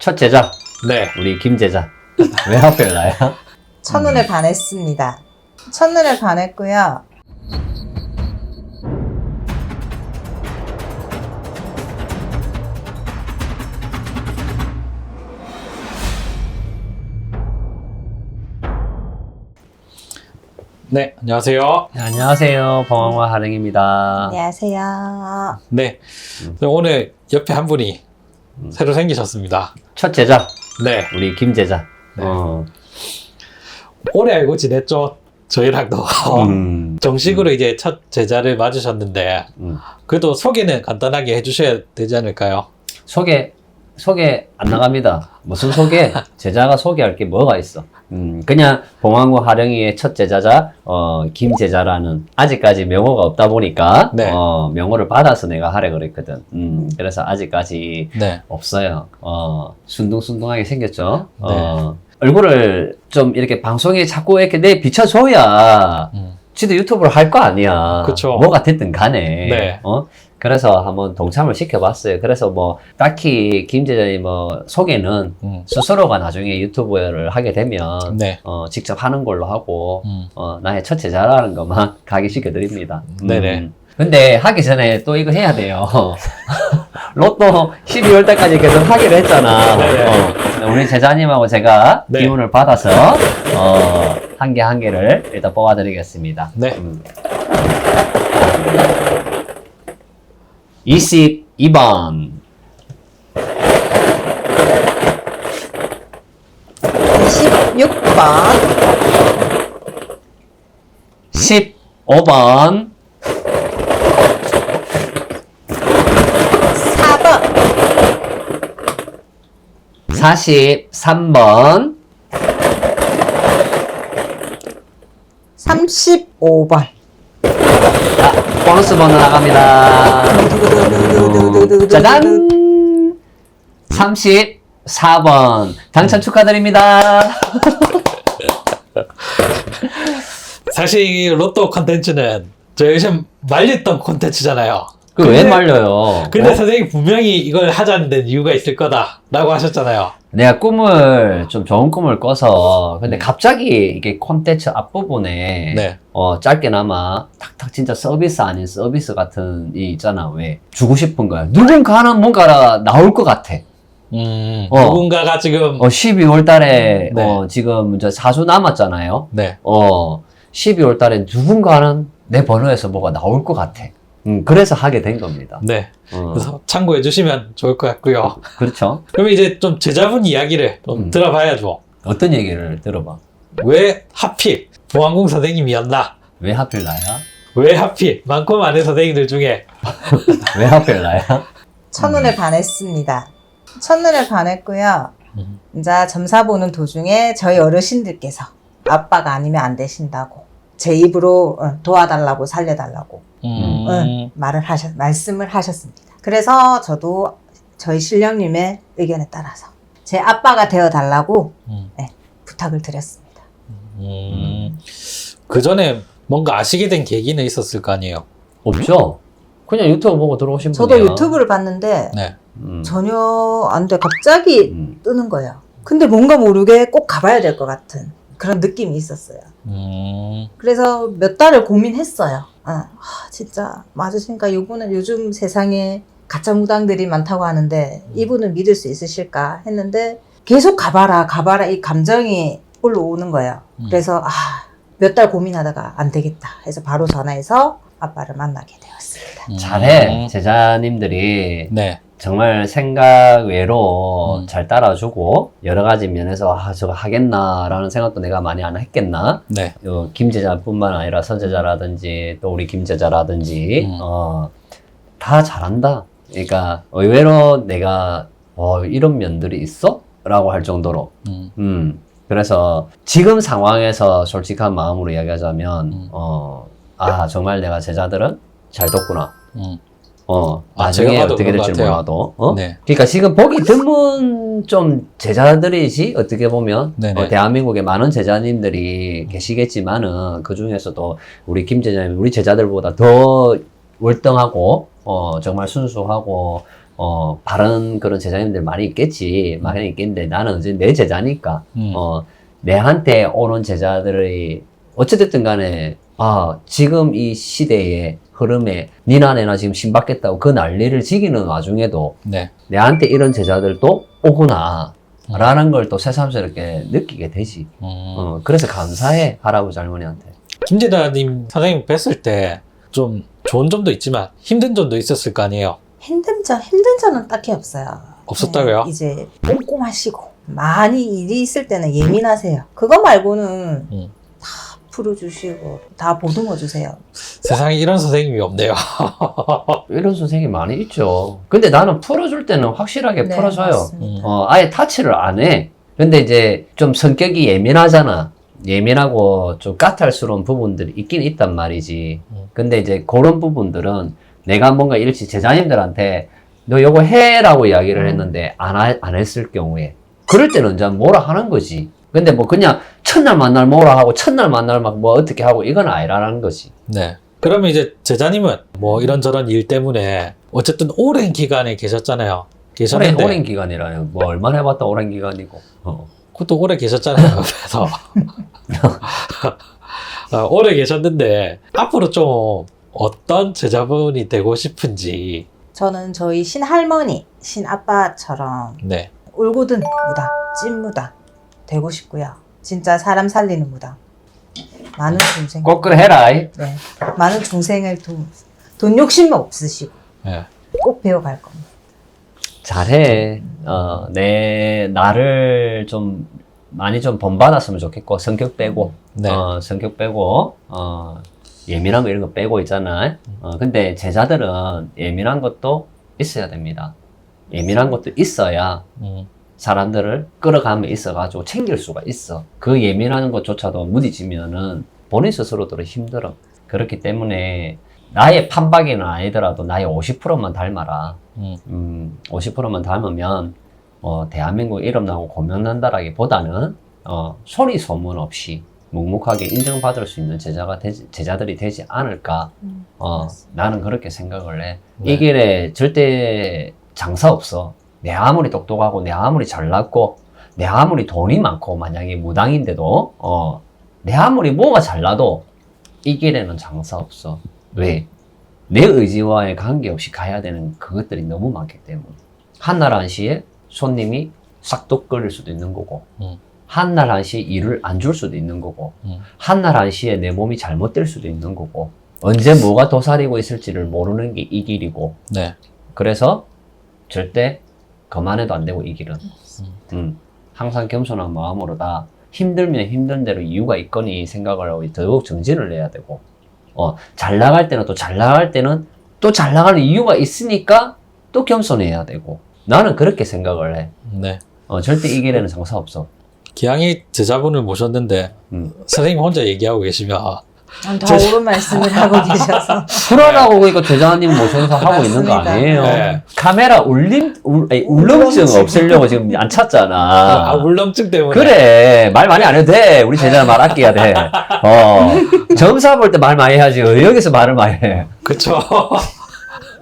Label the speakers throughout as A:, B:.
A: 첫 제자,
B: 네.
A: 우리 김 제자. 왜 하필 나야?
C: 첫눈에 반했습니다. 첫눈에 반했고요.
B: 네, 안녕하세요.
A: 네, 안녕하세요. 봉황화 하령입니다.
C: 안녕하세요.
B: 네. 오늘 옆에 한 분이 새로 생기셨습니다.
A: 첫 제자,
B: 네.
A: 우리 김 제자.
B: 네.
A: 어,
B: 오래 알고 지냈죠. 저희랑도.
A: 음,
B: 정식으로 이제 첫 제자를 맞으셨는데,
A: 음.
B: 그래도 소개는 간단하게 해주셔야 되지 않을까요?
A: 소개, 소개 안 나갑니다. 무슨 소개? 제자가 소개할 게 뭐가 있어? 음, 그냥 봉황구 하령이의 첫 제자자, 어, 김제자라는 아직까지 명호가 없다 보니까,
B: 네.
A: 어, 명호를 받아서 내가 하래 그랬거든. 음, 그래서 아직까지
B: 네.
A: 없어요. 어, 순둥순둥하게 생겼죠.
B: 네.
A: 어, 얼굴을 좀 이렇게 방송에 자꾸 이렇게 내 비춰줘야
B: 음.
A: 지도 유튜브를 할 거 아니야.
B: 그쵸.
A: 뭐가 됐든 간에.
B: 네.
A: 어? 그래서 한번 동참을 시켜봤어요. 그래서 뭐, 딱히 김제자님 뭐, 소개는
B: 음.
A: 스스로가 나중에 유튜브를 하게 되면,
B: 네.
A: 어, 직접 하는 걸로 하고,
B: 음.
A: 어, 나의 첫 제자라는 것만 각인시켜드립니다.
B: 네네.
A: 근데 하기 전에 또 이거 해야 돼요. 로또 12월 달까지 계속 하기로 했잖아.
B: 네네.
A: 어, 우리 제자님하고 제가
B: 네.
A: 기운을 받아서, 어, 한 개 한 개를 일단 뽑아드리겠습니다.
B: 네.
A: 음. 22번.
C: 26번,
A: 15번.
C: 4번,
A: 43번.
C: 35번.
A: 자, 보너스 번호 나갑니다. 짜잔! 34번. 당첨 축하드립니다.
B: 사실 이 로또 콘텐츠는 저 요즘 말렸던 콘텐츠잖아요.
A: 그왜
B: 근데-
A: 말려요?
B: 근데
A: 어?
B: 선생님 분명히 이걸 하자는 데는 이유가 있을 거다라고 하셨잖아요.
A: 내가 꿈을, 좀 좋은 꿈을 꿔서, 근데 갑자기 이게 콘텐츠 앞부분에,
B: 네.
A: 어, 짧게나마, 탁탁 진짜 서비스 아닌 서비스 같은 이 있잖아, 왜. 주고 싶은 거야. 누군가는 뭔가 나올 것 같아.
B: 음,
A: 어.
B: 누군가가 지금
A: 어, 12월 달에,
B: 네.
A: 어, 지금 이제 4주 남았잖아요.
B: 네.
A: 어, 12월 달에 누군가는 내 번호에서 뭐가 나올 것 같아. 음, 그래서 하게 된 겁니다.
B: 네.
A: 어,
B: 그래서 참고해 주시면 좋을 것 같고요.
A: 그렇죠.
B: 그러면 이제 좀 제자분 이야기를 좀
A: 음.
B: 들어봐야죠.
A: 어떤 얘기를 들어봐.
B: 왜 하필 보안공 선생님이었나?
A: 왜 하필 나야?
B: 왜 하필 많고 많은 선생님들 중에
A: 왜 하필 나야?
C: 첫눈에 반했습니다. 첫눈에 반했고요.
B: 음.
C: 이제 점사 보는 도중에 저희 어르신들께서 아빠가 아니면 안 되신다고 제 입으로 어, 도와달라고 살려달라고
B: 음,
C: 응, 말을 하셨 말씀을 하셨습니다. 그래서 저도 저희 신령님의 의견에 따라서 제 아빠가 되어 달라고
B: 음,
C: 부탁을 드렸습니다.
B: 음. 그 전에 뭔가 아시게 된 계기는 있었을 거 아니에요.
A: 없죠? 그냥 유튜브 보고 들어오신
C: 저도
A: 분이야.
C: 유튜브를 봤는데
B: 네.
A: 음.
C: 전혀 안 돼. 갑자기
A: 음.
C: 뜨는 거예요. 근데 뭔가 모르게 꼭 가봐야 될 것 같은 그런 느낌이 있었어요.
B: 음,
C: 그래서 몇 달을 고민했어요. 아, 아, 진짜 맞으신가? 이분은 요즘 세상에 가짜 무당들이 많다고 하는데 이분을 믿을 수 있으실까 했는데 계속 가봐라, 가봐라 이 감정이 올라오는 거예요.
B: 음.
C: 그래서 아, 몇 달 고민하다가 안 되겠다 해서 바로 전화해서 아빠를 만나게 되었습니다.
B: 음.
A: 잘해. 제자님들이
B: 네.
A: 정말 생각 외로
B: 음.
A: 잘 따라주고 여러 가지 면에서 아 저거 하겠나라는 생각도 내가 많이 안 했겠나
B: 네.
A: 요 김제자뿐만 아니라 선제자라든지 또 우리 김제자라든지
B: 음.
A: 어, 다 잘한다. 그러니까 의외로 내가 어, 이런 면들이 있어? 라고 할 정도로
B: 음,
A: 음 그래서 지금 상황에서 솔직한 마음으로 이야기하자면
B: 음.
A: 어, 아 정말 내가 제자들은 잘 뒀구나.
B: 음.
A: 어,
B: 아,
A: 나중에
B: 제가 봐도
A: 어떻게
B: 그런
A: 될지
B: 같아요.
A: 몰라도. 어?
B: 네.
A: 그러니까 지금 보기 드문 좀 제자들이지 어떻게 보면
B: 네네.
A: 어, 대한민국에 많은 제자님들이 계시겠지만은 그 중에서도 우리 김 제자님 우리 제자들보다 더 월등하고 어, 정말 순수하고 어, 바른 그런 제자님들 많이 있겠지. 많이 있겠는데 나는 이제 내 제자니까,
B: 음.
A: 어, 내한테 오는 제자들의 어찌됐든 간에, 아, 지금 이 시대의 흐름에 니나 내나 지금 신받겠다고 그 난리를 지기는 와중에도
B: 네.
A: 내한테 이런 제자들도 오구나. 라는 걸 또 새삼스럽게 느끼게 되지.
B: 음.
A: 어, 그래서 감사해, 할아버지 할머니한테.
B: 김재다님 선생님 뵀을 때 좀 좋은 점도 있지만 힘든 점도 있었을 거 아니에요.
C: 힘든 점, 힘든 점은 딱히 없어요.
B: 없었다고요?
C: 네, 이제 꼼꼼하시고 많이 일이 있을 때는 예민하세요. 그거 말고는
B: 음.
C: 다 풀어주시고 다 보듬어 주세요.
B: 세상에 이런 선생님이 없네요.
A: 이런 선생님이 많이 있죠. 근데 나는 풀어줄 때는 확실하게
C: 네,
A: 풀어줘요.
C: 맞습니다.
B: 음.
A: 어, 아예 타치를 안 해. 근데 이제 좀 성격이 예민하잖아. 예민하고 좀 까탈스러운 부분들이 있긴 있단 말이지.
B: 음.
A: 근데 이제 그런 부분들은 내가 뭔가 일시 제자님들한테 너 요거 해라고 이야기를
C: 음.
A: 했는데 안, 하- 안 했을 경우에 그럴 때는 이제 뭐라 하는 거지. 근데 뭐 그냥 첫날 만날 뭐라 하고 첫날 만날 막 뭐 어떻게 하고 이건 아니라는 거지.
B: 네. 그러면 이제 제자님은 뭐 이런저런 일 때문에 어쨌든 오랜 기간에 계셨잖아요.
A: 오랜,
B: 계셨는데
A: 오랜 기간이라요. 뭐 얼마나 해봤다 오랜 기간이고. 어.
B: 그것도 오래 계셨잖아요. 그래서 어, 오래 계셨는데 앞으로 좀 어떤 제자분이 되고 싶은지
C: 저는 저희 신할머니, 신아빠처럼
B: 네.
C: 울고든 무당, 찐무당 되고 싶고요. 진짜 사람 살리는 무당. 많은 중생,
A: 꼭 그래 해라. 이.
C: 네, 많은 중생을 돈, 돈 욕심 없으시고
B: 네.
C: 꼭 배워갈 겁니다.
A: 잘해. 어, 내, 나를 좀, 많이 좀 본받았으면 좋겠고, 성격 빼고,
B: 네.
A: 어, 성격 빼고, 어, 예민한 거 이런 거 빼고 있잖아. 어, 근데 제자들은 예민한 것도 있어야 됩니다. 예민한 것도 있어야
B: 음,
A: 사람들을 끌어가면 있어가지고 챙길 수가 있어. 그 예민한 것조차도 무디지면은 본인 스스로도 힘들어. 그렇기 때문에 나의 판박이는 아니더라도 나의 50%만 닮아라.
B: 음,
A: 음, 50%만 닮으면 어, 대한민국 이름 나고 고명난다라기 보다는 어, 소리 소문 없이 묵묵하게 인정받을 수 있는 제자가 되지, 제자들이 되지 않을까.
C: 음,
A: 어. 나는 그렇게 생각을 해.
B: 네.
A: 이 길에 절대 장사 없어. 내 아무리 똑똑하고, 내 아무리 잘났고, 내 아무리 돈이 많고, 만약에 무당인데도, 어, 내 아무리 뭐가 잘나도 이 길에는 장사 없어. 왜? 내 의지와의 관계없이 가야 되는 그것들이 너무 많기 때문에. 한날 한시에 손님이 싹둑 걸릴 수도 있는 거고,
B: 음.
A: 한날 한시에 일을 안 줄 수도 있는 거고,
B: 음.
A: 한날 한시에 내 몸이 잘못될 수도 있는 거고, 언제 뭐가 도사리고 있을지를 모르는 게 이 길이고,
B: 네.
A: 그래서 절대 거만해도 안 되고 이 길은. 음, 항상 겸손한 마음으로 다 힘들면 힘든 대로 이유가 있거니 생각을 하고 더욱 정진을 해야 되고, 어, 잘 나갈 때는 또 잘 나갈 때는 또 잘 나가는 이유가 있으니까 또 겸손해야 되고, 나는 그렇게 생각을 해.
B: 네.
A: 어, 절대 이 길에는 장사 없어.
B: 기왕이 제자분을 모셨는데
A: 음.
B: 선생님 혼자 얘기하고 계시면
C: 다 옳은 말씀을 하고 계셔서
A: 그러라고 그러니까 제자님 모셔서 하고 있는 거. 아니에요.
B: 네.
A: 카메라 울림, 울, 아니,
C: 울렁증.
A: 없애려고 지금 안 찾잖아.
B: 아, 울렁증 때문에
A: 그래 말 많이 안 해도 돼 우리 제자는 말 아껴야 돼 어 점사 볼 때 말 많이 해야지 왜 여기서 말을 많이 해
B: 그쵸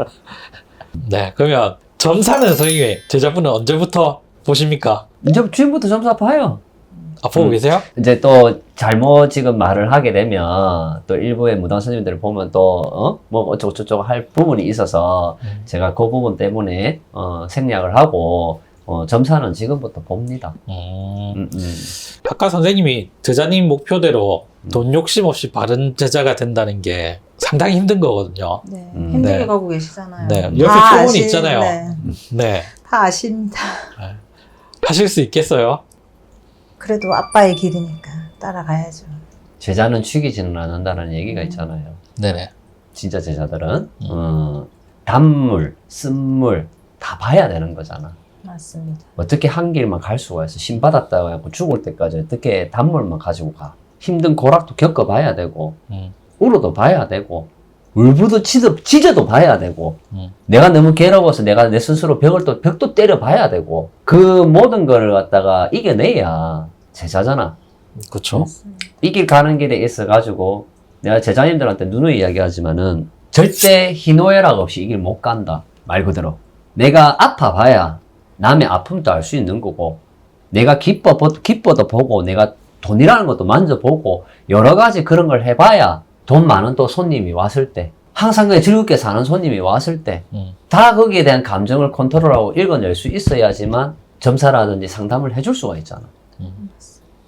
B: 네 그러면 점사는 선생님 제자분은 언제부터 보십니까?
A: 이제 지금부터 점사 봐요
B: 아 보고
A: 음.
B: 계세요?
A: 이제 또 잘못 지금 말을 하게 되면 또 일부의 무당 스님들을 보면 또뭐 어쩌고 저쩌고 할 부분이 있어서
B: 음.
A: 제가 그 부분 때문에 어, 생략을 하고 어, 점사는 지금부터 봅니다
B: 음.
A: 음, 음.
B: 아까 선생님이 제자님 목표대로
A: 음.
B: 돈 욕심 없이 바른 제자가 된다는 게 상당히 힘든 거거든요.
C: 네,
A: 음,
C: 힘들게
B: 네.
C: 가고 계시잖아요.
B: 네,
C: 다
B: 옆에 표본이
C: 아시-
B: 있잖아요.
C: 네,
B: 네.
C: 다 아십니다.
B: 하실 수 있겠어요?
C: 그래도 아빠의 길이니까 따라가야죠.
A: 제자는 죽이지는 않는다는 얘기가
C: 음.
A: 있잖아요
B: 네네.
A: 진짜 제자들은
B: 음.
A: 어, 단물, 쓴물 다 봐야 되는 거잖아.
C: 맞습니다.
A: 어떻게 한 길만 갈 수가 있어? 신 받았다고 해고 죽을 때까지 어떻게 단물만 가지고 가? 힘든 고락도 겪어봐야 되고
B: 음.
A: 울어도 봐야 되고 울부도 치도 찢어도 봐야 되고
B: 음.
A: 내가 너무 괴로워서 내가 내 스스로 벽을 또 벽도 때려 봐야 되고 그 모든 걸 갖다가 이겨내야 제자잖아.
B: 그쵸.
C: 맞습니다.
A: 이길 가는 길에 있어가지고 내가 제자님들한테 누누이 이야기하지만은 절대 희노애락 없이 이길 못 간다 말 그대로 내가 아파 봐야 남의 아픔도 알 수 있는 거고 내가 기뻐 보- 기뻐도 보고 내가 돈이라는 것도 만져보고 여러 가지 그런 걸 해봐야 돈 많은 또 손님이 왔을 때 항상 그냥 즐겁게 사는 손님이 왔을 때
B: 음.
A: 다 거기에 대한 감정을 컨트롤하고 읽어낼 수 있어야지만 점사라든지 상담을 해줄 수가 있잖아.
B: 음.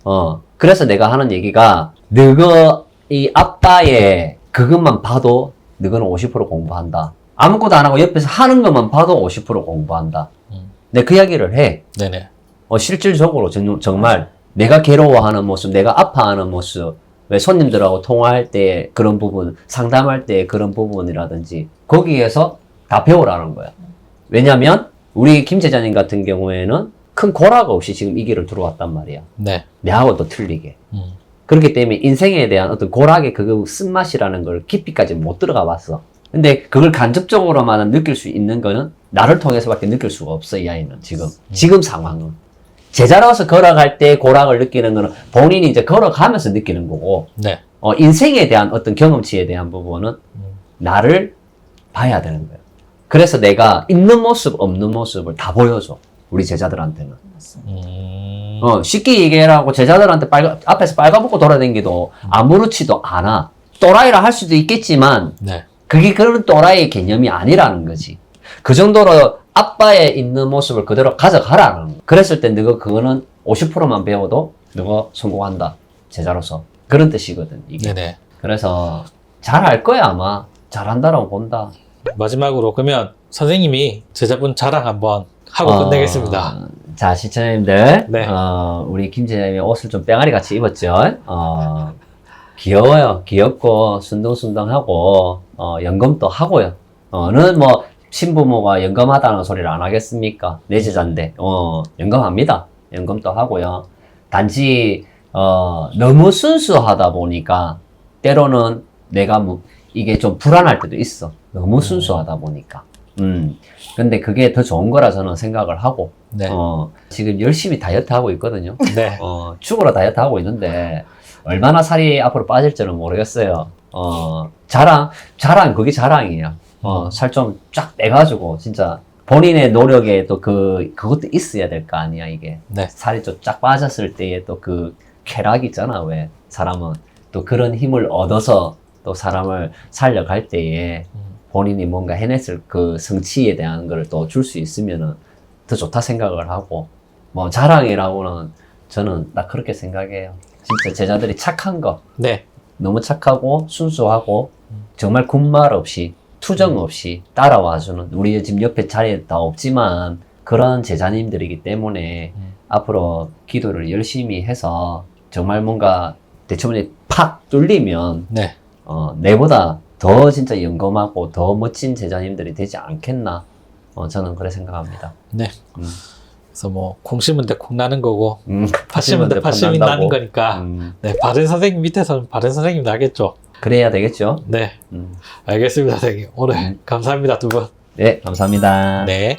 A: 어, 그래서 내가 하는 얘기가, 너가 이 아빠의 그것만 봐도 너는 50% 공부한다. 아무것도 안 하고 옆에서 하는 것만 봐도 50% 공부한다.
B: 음.
A: 내그 이야기를 해.
B: 네네.
A: 어, 실질적으로 정, 정말 내가 괴로워하는 모습, 내가 아파하는 모습, 왜 손님들하고 통화할 때 그런 부분, 상담할 때 그런 부분이라든지 거기에서 다 배우라는 거야. 왜냐면 우리 김 제자님 같은 경우에는 큰 고락 없이 지금 이 길을 들어왔단 말이야.
B: 네.
A: 내하고 또 틀리게.
B: 음.
A: 그렇기 때문에 인생에 대한 어떤 고락의 그 쓴맛이라는 걸 깊이까지 못 들어가 봤어. 근데 그걸 간접적으로만 느낄 수 있는 거는 나를 통해서밖에 느낄 수가 없어, 이 아이는 지금. 지금 상황은. 제자로서 걸어갈 때 고락을 느끼는 거는 본인이 이제 걸어가면서 느끼는 거고,
B: 네.
A: 어, 인생에 대한 어떤 경험치에 대한 부분은 나를 봐야 되는 거예요. 그래서 내가 있는 모습, 없는 모습을 다 보여줘. 우리 제자들한테는.
B: 음.
A: 어, 쉽게 얘기하라고 제자들한테 빨가, 앞에서 빨가벗고 돌아다니기도 아무렇지도 않아. 또라이라 할 수도 있겠지만,
B: 네.
A: 그게 그런 또라이의 개념이 아니라는 거지. 그 정도로 아빠의 있는 모습을 그대로 가져가라는 거. 그랬을 때 너가 그거는 50%만 배워도 너가 성공한다. 제자로서. 그런 뜻이거든, 이게.
B: 네네.
A: 그래서 잘 할 거야, 아마. 잘한다라고 본다.
B: 마지막으로 그러면 선생님이 제자분 자랑 한번 하고
A: 어,
B: 끝내겠습니다.
A: 자, 시청자님들.
B: 네.
A: 어, 우리 김제자님이 옷을 좀 뺑아리 같이 입었죠. 어, 귀여워요. 귀엽고, 순둥순둥하고, 어, 연금도 하고요. 어, 는 뭐, 신부모가 연금하다는 소리를 안 하겠습니까? 내 제자인데, 어, 연금합니다. 연금도 하고요. 단지, 어, 너무 순수하다 보니까, 때로는 내가 뭐, 이게 좀 불안할 때도 있어. 너무 순수하다 보니까. 음. 근데 그게 더 좋은 거라 저는 생각을 하고,
B: 네.
A: 어, 지금 열심히 다이어트 하고 있거든요.
B: 네.
A: 어, 죽으러 다이어트 하고 있는데, 얼마나 살이 앞으로 빠질지는 모르겠어요. 어, 자랑, 자랑, 그게 자랑이에요. 어, 살 좀 쫙 빼가지고, 진짜, 본인의 노력에 또 그, 그것도 있어야 될 거 아니야, 이게.
B: 네.
A: 살이 좀 쫙 빠졌을 때의 또그 쾌락 있잖아, 왜. 사람은 또 그런 힘을 얻어서 또 사람을 살려갈 때에
B: 음.
A: 본인이 뭔가 해냈을 그 성취에 대한 걸또줄 수 있으면은 더 좋다 생각을 하고, 뭐 자랑이라고는 저는 딱 그렇게 생각해요. 진짜 제자들이 착한 거,
B: 네.
A: 너무 착하고 순수하고 정말 군말 없이 투정 없이 따라와주는 우리 지금 옆에 자리에 다 없지만 그런 제자님들이기 때문에
B: 음.
A: 앞으로 기도를 열심히 해서 정말 뭔가 대처문이 팍 뚫리면
B: 네.
A: 어, 내보다 더 진짜 영검하고 더 멋진 제자님들이 되지 않겠나 어, 저는 그래 생각합니다.
B: 네.
A: 음,
B: 그래서 뭐, 콩 심은 데콩 나는 거고,
A: 음,
B: 팥 심은 데팥 심이 나는 거니까,
A: 음,
B: 네. 바른 선생님 밑에서는 바른 선생님 나겠죠.
A: 그래야 되겠죠.
B: 네.
A: 음.
B: 알겠습니다, 선생님. 오늘
A: 음.
B: 감사합니다, 두 분.
A: 네, 감사합니다.
B: 네.